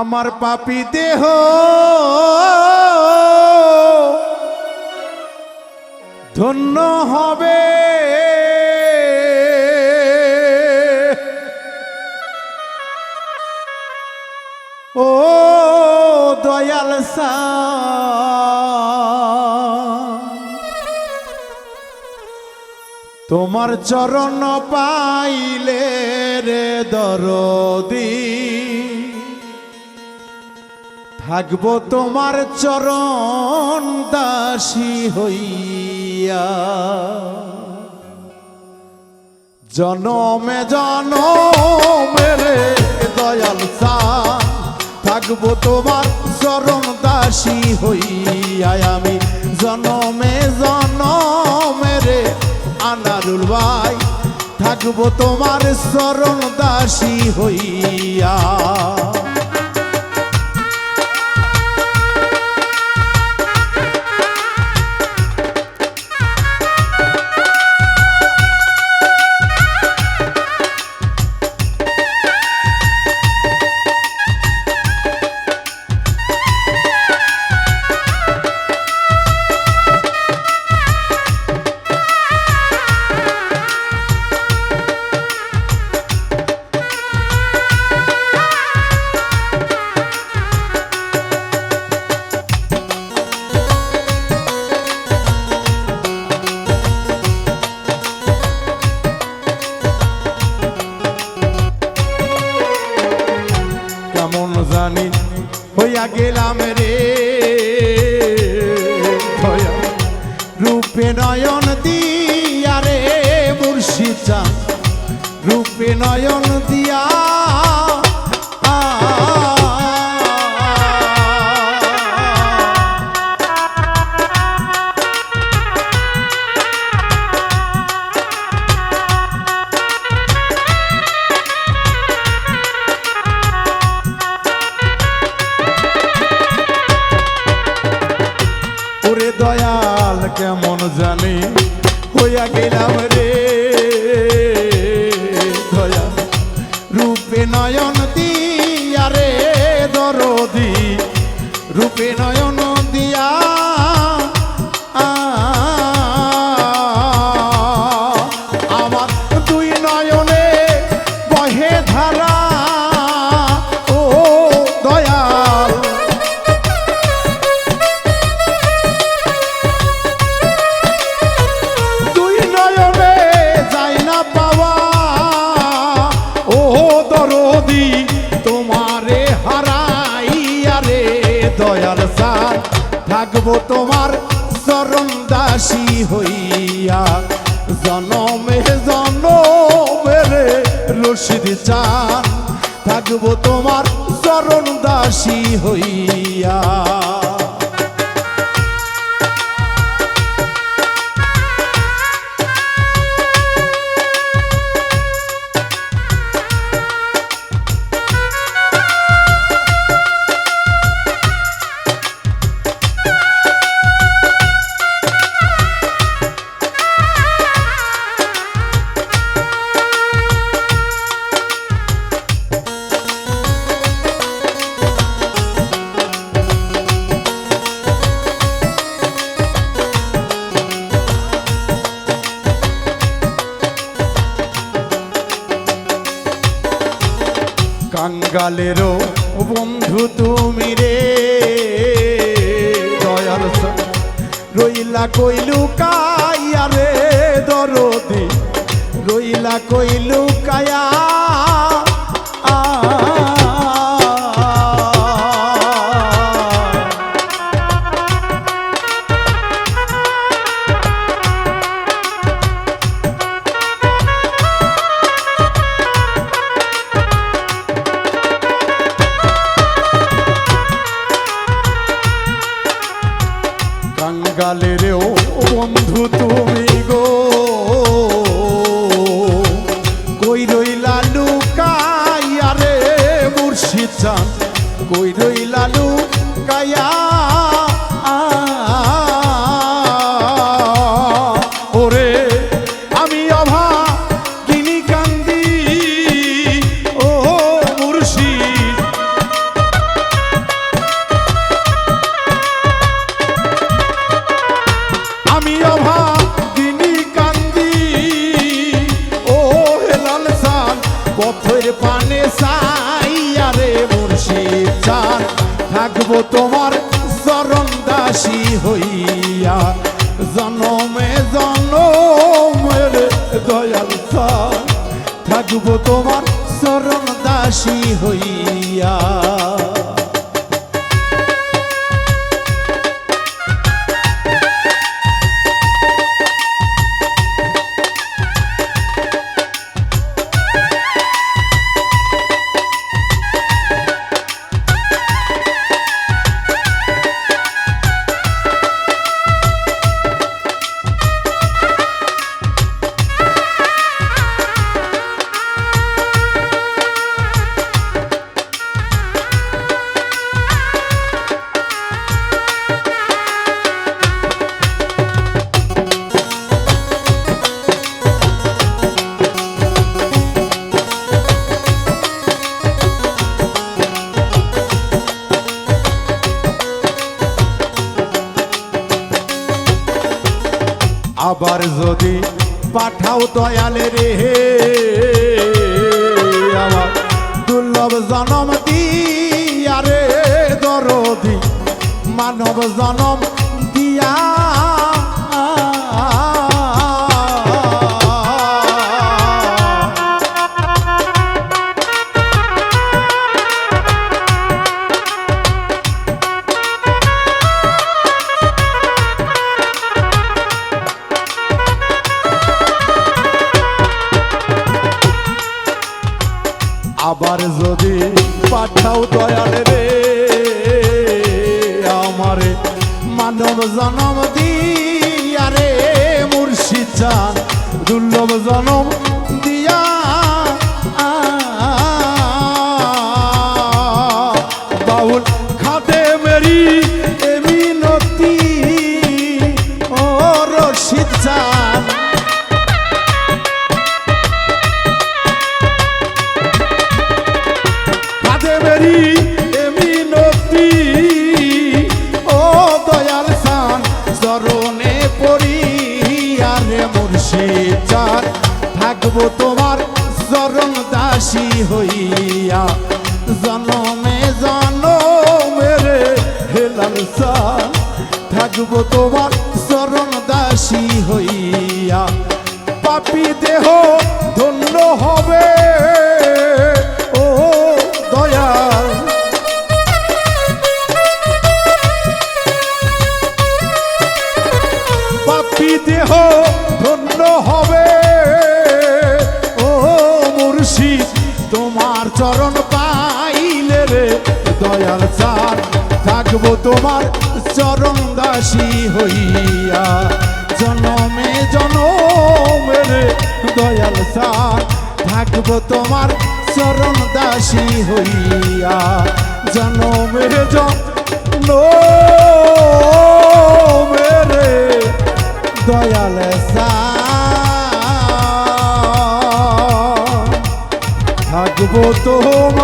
আমার পাপি দেহ। ধন্য হবে। ও দয়াল তোমার চরণ পাইলে রে দরদি। থাকব তোমার চরণ দাসী হইয়া। জনমে জনমে রে দয়াল থাকব তোমার চরণ দাসী হইয়া। আমি জনমে জনমে রে আনারুল ভাই, থাকব তোমার চরণ দাসী হইয়া। নয়ন দিয়ারে মুর্শিদা। রূপে নয়ন দিয়া রূপে দয়াল সার থাকব তোমার চরণ দাসী হইয়া। জনমে জনমে রে রশিদ চান থাকব তোমার চরণ দাসী হইয়া। কাঙ্গালেরও বন্ধু তুমি রে। দয়াল রইলা কইলু কাইয়া রে দরদি। রইলা কইলু কায়া কাঙ্গালের ও বন্ধু তুমি গো। কই রইলা লুকাইয়া রে মুর্শিদ চান কই রইলা লুকাইয়া থাকব তোমার চরণ দাসী হইয়া। জনমে জনমের দয়াল থাকব তোমার চরণ দাসী হইয়া। আবার যদি পাঠাও দয়ালে রে আমার দুর্লভ জনম দিয়ারে দরদি মানব জনম দিয়া চরণ দাসী হইয়া জনমে জনমের হেলাল সান থাকব তোমার চরণ দাসী হইয়া। পাপি দেহ চার থাকব তোমার চরণ দাসী হইয়া। জনমে জনমে রে দয়াল চার থাকব তোমার চরণ দাসী হইয়া। জনমে রে দয়াল সা থাকব তোমার